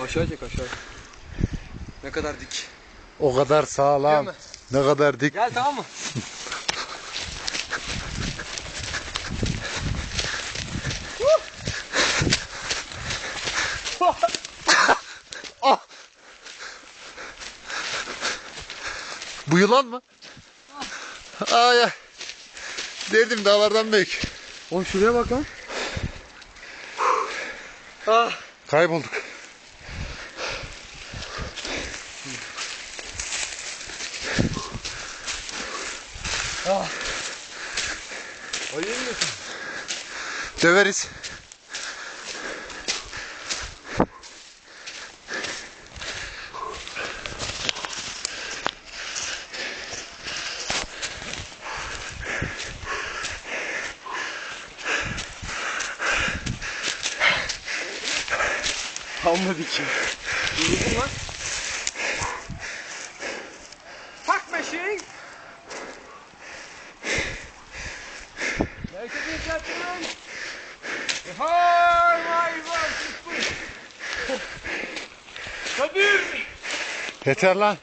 Aşağı çek aşağı. Ne kadar dik. O kadar sağlam. Ne kadar dik. Gel tamam mı? Bu yılan mı? Ay ay. Derdim dağlardan büyük. Oğlum şuraya bak lan. Ah. Kaybolduk. Ayı misin? Döveriz. Amma dikim. Yoruldum lan. Machine. Ladies and gentlemen, work is finished. Kadir! Yeter lan.